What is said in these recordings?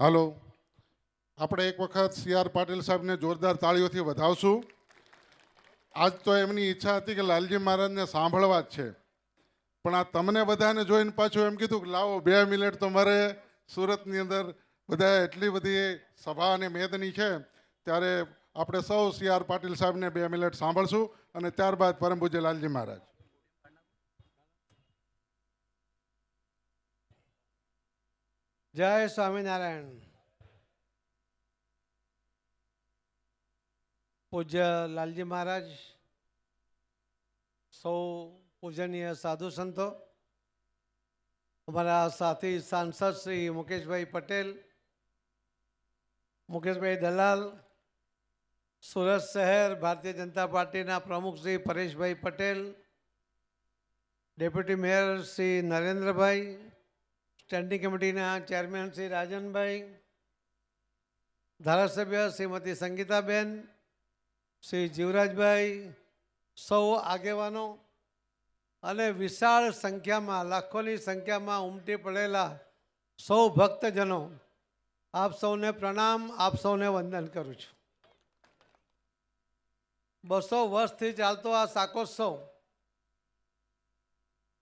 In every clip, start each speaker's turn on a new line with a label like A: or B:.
A: હાલો. આપણે એક વખત સી આર પાટીલ સાહેબને જોરદાર તાળીઓથી વધાવશું. આજ તો એમની ઈચ્છા હતી કે લાલજી મહારાજને સાંભળવા જ છે. પણ આ તમને બધાને જોઈને પાછું એમ કીધું કે લાવો, બે મિનિટ તો મારે. સુરતની અંદર બધા એટલી બધી સભા અને મેદની છે. ત્યારે આપણે સૌ સી આર પાટીલ સાહેબને બે મિનિટ સાંભળશું અને ત્યારબાદ પરમ પૂજ્ય લાલજી મહારાજ.
B: જય સ્વામિનારાયણ. પૂજ્ય લાલજી મહારાજ, સૌ પૂજનીય સાધુ સંતો, અમારા સાથી સાંસદ શ્રી મુકેશભાઈ પટેલ, મુકેશભાઈ દલાલ, સુરત શહેર ભારતીય જનતા પાર્ટીના પ્રમુખ Shri Pareshbhai Patel, deputy mayor Shri Narendrabhai standing કમિટીના ચેરમેન શ્રી રાજનભાઈ, ધારાસભ્ય શ્રીમતી સંગીતાબેન, શ્રી જીવરાજભાઈ, સૌ આગેવાનો અને વિશાળ સંખ્યામાં, લાખોની સંખ્યામાં ઉમટી પડેલા સૌ ભક્તજનો, આપ સૌને પ્રણામ, આપ સૌને વંદન કરું છું. બસો વર્ષથી ચાલતો આ શાકોત્સવ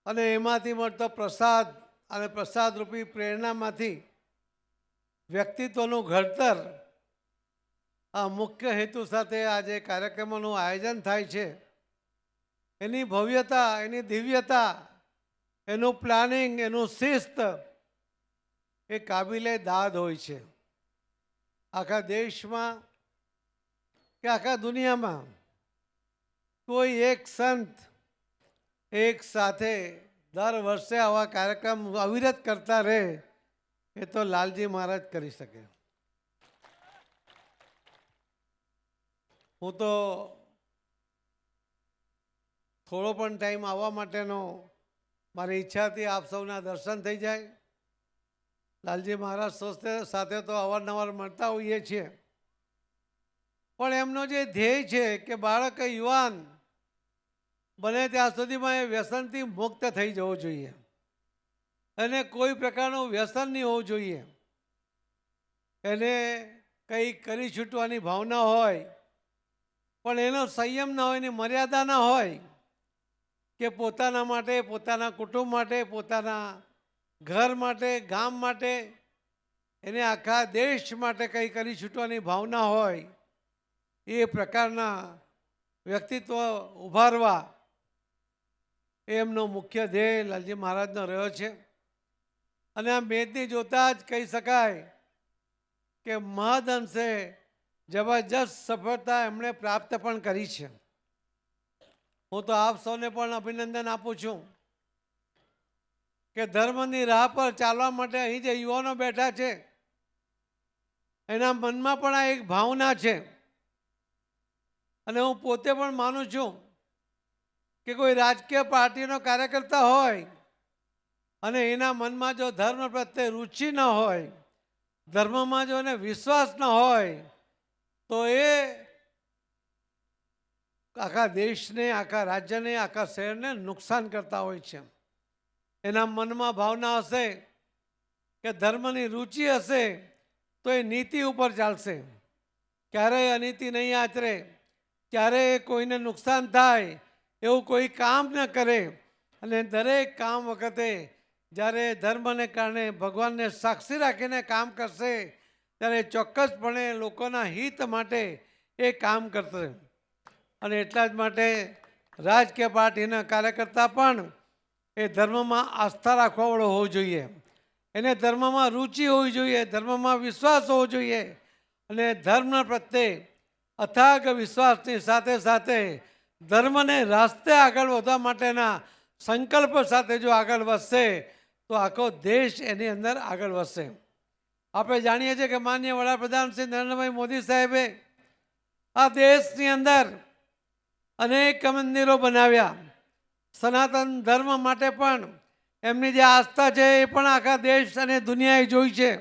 B: અને એમાંથી મળતો પ્રસાદ અને પ્રસાદરૂપી પ્રેરણામાંથી વ્યક્તિત્વનું ઘડતર આ મુખ્ય હેતુ સાથે આજે કાર્યક્રમોનું આયોજન થાય છે. એની ભવ્યતા, એની દિવ્યતા, એનું પ્લાનિંગ, એનું શિસ્ત એ કાબિલે દાદ હોય છે. આખા દેશમાં કે આખા દુનિયામાં કોઈ એક સંત એક સાથે દર વર્ષે આવા કાર્યક્રમ અવિરત કરતા રહે એ તો લાલજી મહારાજ કરી શકે. હું તો થોડો પણ ટાઈમ આવવા માટેનો મારી ઈચ્છાથી આપ સૌના દર્શન થઈ જાય. લાલજી મહારાજ સ્વસ્થ સાથે તો અવારનવાર મળતા હોઈએ છીએ. પણ એમનો જે ધ્યેય છે કે બાળક યુવાન બને ત્યાં સુધીમાં એ વ્યસનથી મુક્ત થઈ જવું જોઈએ. એને કોઈ પ્રકારનું વ્યસન નહીં હોવું જોઈએ. એને કંઈ કરી છૂટવાની ભાવના હોય, પણ એનો સંયમ ના હોય એની મર્યાદા ના હોય કે પોતાના માટે, પોતાના કુટુંબ માટે, પોતાના ઘર માટે, ગામ માટે, એને આખા દેશ માટે કંઈ કરી છૂટવાની ભાવના હોય, એ પ્રકારના વ્યક્તિત્વ ઉભારવા એ એમનો મુખ્ય ધ્યેય લાલજી મહારાજનો રહ્યો છે. અને આ મેદની જોતા જ કહી શકાય કે મહદ અંશે જબરજસ્ત સફળતા એમણે પ્રાપ્ત પણ કરી છે. હું તો આપ સૌને પણ અભિનંદન આપું છું કે ધર્મની રાહ પર ચાલવા માટે અહીં જે યુવાનો બેઠા છે, એના મનમાં પણ આ એક ભાવના છે. અને હું પોતે પણ માનું છું કે કોઈ રાજકીય પાર્ટીનો કાર્યકર્તા હોય અને એના મનમાં જો ધર્મ પ્રત્યે રુચિ ન હોય, ધર્મમાં જો એને વિશ્વાસ ન હોય, તો એ આખા દેશને, આખા રાજ્યને, આખા શહેરને નુકસાન કરતા હોય છે. એના મનમાં ભાવના હશે કે ધર્મની રુચિ હશે તો એ નીતિ ઉપર ચાલશે. ક્યારેય અનીતિ નહીં આચરે, ક્યારેય કોઈને નુકસાન થાય એવું કોઈ કામ ન કરે. અને દરેક કામ વખતે જ્યારે ધર્મને કારણે ભગવાનને સાક્ષી રાખીને કામ કરશે, ત્યારે ચોક્કસપણે લોકોના હિત માટે એ કામ કરશે. અને એટલા જ માટે રાજકીય પાર્ટીના કાર્યકર્તા પણ એ ધર્મમાં આસ્થા રાખવાવાળો હોવો જોઈએ. એને ધર્મમાં રુચિ હોવી જોઈએ, ધર્મમાં વિશ્વાસ હોવો જોઈએ. અને ધર્મ પ્રત્યે અથાગ વિશ્વાસની સાથે સાથે ધર્મને રાસ્તે આગળ વધવા માટેના સંકલ્પ સાથે જો આગળ વધશે, તો આખો દેશ એની અંદર આગળ વધશે. આપણે જાણીએ છીએ કે માન્ય વડાપ્રધાન શ્રી નરેન્દ્રભાઈ મોદી સાહેબે આ દેશની અંદર અનેક મંદિરો બનાવ્યા. સનાતન ધર્મ માટે પણ એમની જે આસ્થા છે એ પણ આખા દેશ અને દુનિયાએ જોઈ છે.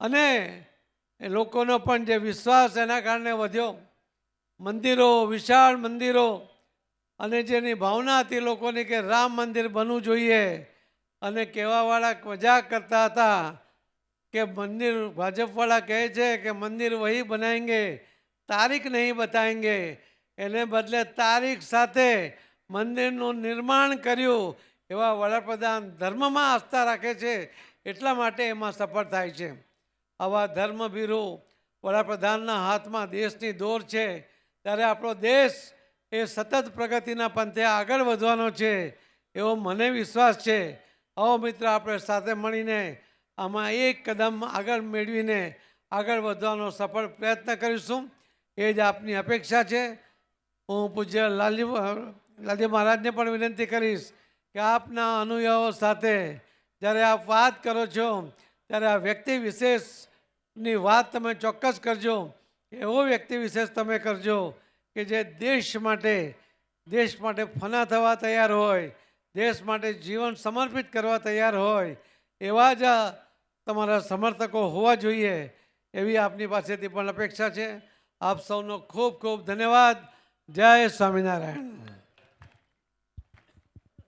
B: અને લોકોનો પણ જે વિશ્વાસ એના કારણે વધ્યો. મંદિરો, વિશાળ મંદિરો અને જેની ભાવના હતી લોકોની કે રામ મંદિર બનવું જોઈએ અને કહેવાવાળા મજાક કરતા હતા કે મંદિર ભાજપવાળા કહે છે કે મંદિર વહી બનાવેંગે તારીખ નહીં બતાવેંગે એને બદલે તારીખ સાથે મંદિરનું નિર્માણ કર્યું એવા વડાપ્રધાન ધર્મમાં આસ્થા રાખે છે એટલા માટે એમાં સફળ થાય છે. આવા ધર્મભીરુ વડાપ્રધાનના હાથમાં દેશની દોર છે ત્યારે આપણો દેશ એ સતત પ્રગતિના પંથે આગળ વધવાનો છે એવો મને વિશ્વાસ છે. આવો મિત્ર, આપણે સાથે મળીને આમાં એક કદમ આગળ મેળવીને આગળ વધવાનો સફળ પ્રયત્ન કરીશું. એ જ આપની અપેક્ષા છે. હું પૂજ્ય લાલજી લાલજી મહારાજને પણ વિનંતી કરીશ કે આપના અનુયાયીઓ સાથે જ્યારે આપ વાત કરો છો, ત્યારે આ વ્યક્તિ વિશેષની વાત તમે ચોક્કસ કરજો. એવો વ્યક્તિ વિશેષ તમે કરજો કે જે દેશ માટે દેશ માટે ફના થવા તૈયાર હોય, દેશ માટે જીવન સમર્પિત કરવા તૈયાર હોય, એવા જ તમારા સમર્થકો હોવા જોઈએ એવી આપની પાસેથી પણ અપેક્ષા છે. આપ સૌનો ખૂબ ખૂબ ધન્યવાદ. જય સ્વામિનારાયણ.